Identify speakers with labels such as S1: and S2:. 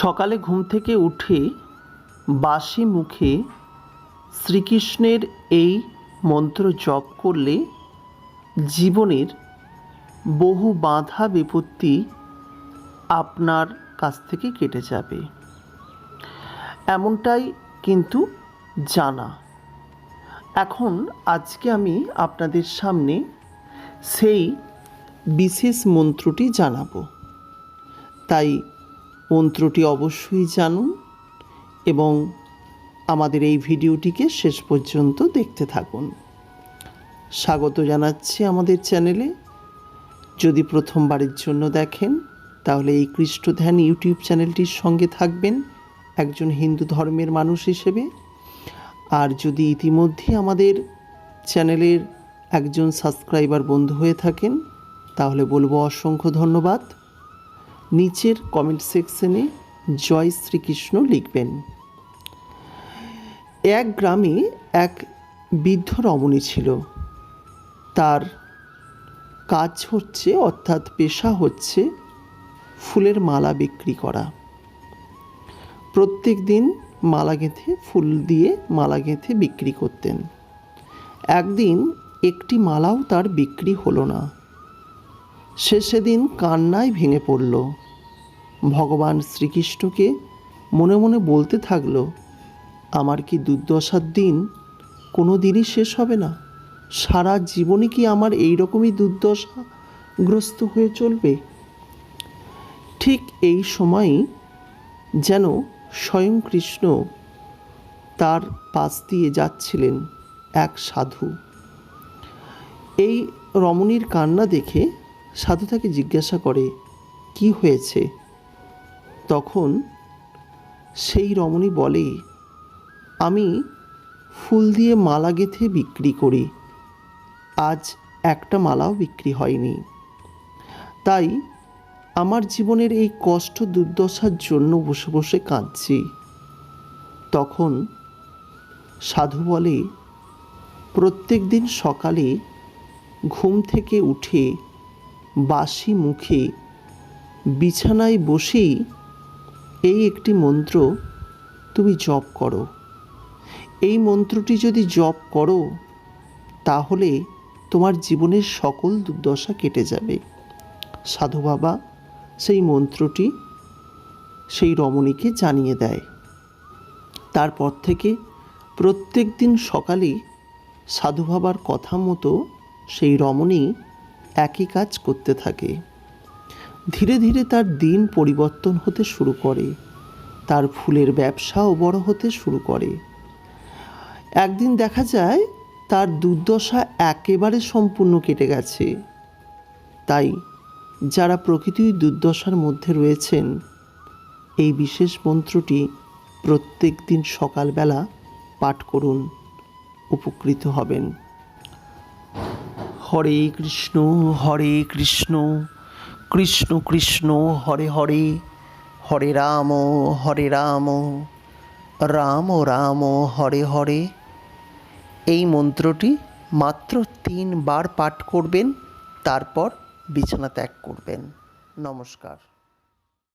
S1: সকালে ঘুম থেকে উঠে বাসি মুখে শ্রীকৃষ্ণের এই মন্ত্র জপ করলে জীবনের বহু বাধা বিপত্তি আপনার কাছ থেকে কেটে যাবে এমনটাই কিন্তু জানা এখন আজকে আমি আপনাদের সামনে সেই বিশেষ মন্ত্রটি জানাবো তাই মন্ত্রটি অবশ্যই জানুন এবং আমাদের এই ভিডিওটিকে শেষ পর্যন্ত দেখতে থাকুন স্বাগত জানাচ্ছি আমাদের চ্যানেলে যদি প্রথমবারের জন্য দেখেন তাহলে এই কৃষ্ট ধ্যান ইউটিউব চ্যানেলটির সঙ্গে থাকবেন একজন হিন্দু ধর্মের মানুষ হিসেবে আর যদি ইতিমধ্যে আমাদের চ্যানেলের একজন সাবস্ক্রাইবার বন্ধু হয়ে থাকেন তাহলে বলবো অসংখ্য ধন্যবাদ নিচের কমেন্ট সেকশনে জয় শ্রীকৃষ্ণ লিখবেন এক গ্রামে এক বৃদ্ধ রমণী ছিল তার কাজ হচ্ছে অর্থাৎ পেশা হচ্ছে ফুলের মালা বিক্রি করা প্রত্যেক দিন মালা গেঁথে ফুল দিয়ে মালা গেঁথে বিক্রি করতেন একদিন একটি মালাও তার বিক্রি হলো না সে সেদিন কান্নায় ভেঙে পড়ল ভগবান শ্রীকৃষ্ণকে মনে মনে বলতে থাকল আমার কি দুর্দশার দিন কোনো দিনই শেষ হবে না সারা জীবনে কি আমার এই রকমই দুর্দশাগ্রস্ত হয়ে চলবে ঠিক এই সময়ই যেন স্বয়ং কৃষ্ণ তার পাশ দিয়ে যাচ্ছিলেন এক সাধু এই রমণীর কান্না দেখে সাধু তাকে জিজ্ঞাসা করে কি হয়েছে তখন সেই রমণী বলে আমি ফুল দিয়ে মালা গেঁথে বিক্রি করি আজ একটা মালাও বিক্রি হয়নি তাই আমার জীবনের এই কষ্ট দুর্দশার জন্য বসে বসে কাঁদছি তখন সাধু বলে প্রত্যেক দিন সকালে ঘুম থেকে উঠে বাসি মুখে বিছানায় বসেই এই একটি মন্ত্র তুমি জপ করো এই মন্ত্রটি যদি জপ করো তাহলে তোমার জীবনের সকল দুর্দশা কেটে যাবে সাধু বাবা সেই মন্ত্রটি সেই রমণীকে জানিয়ে দেয় তারপর থেকে প্রত্যেক দিন সকালে সাধু বাবার কথা মতো সেই রমণী একই কাজ করতে থাকে ধীরে ধীরে তার দিন পরিবর্তন হতে শুরু করে তার ফুলের ব্যবসাও বড় হতে শুরু করে একদিন দেখা যায় তার দুর্দশা একেবারে সম্পূর্ণ কেটে গেছে তাই যারা প্রকৃতির দুর্দশার মধ্যে রয়েছেন এই বিশেষ মন্ত্রটি প্রত্যেক দিন সকালবেলা পাঠ করুন উপকৃত হবেন হরে কৃষ্ণ হরে কৃষ্ণ কৃষ্ণ কৃষ্ণ হরে হরে হরে রাম হরে রাম রাম রাম হরে হরে এই মন্ত্রটি মাত্র তিনবার পাঠ করবেন তারপর বিছানা ত্যাগ করবেন নমস্কার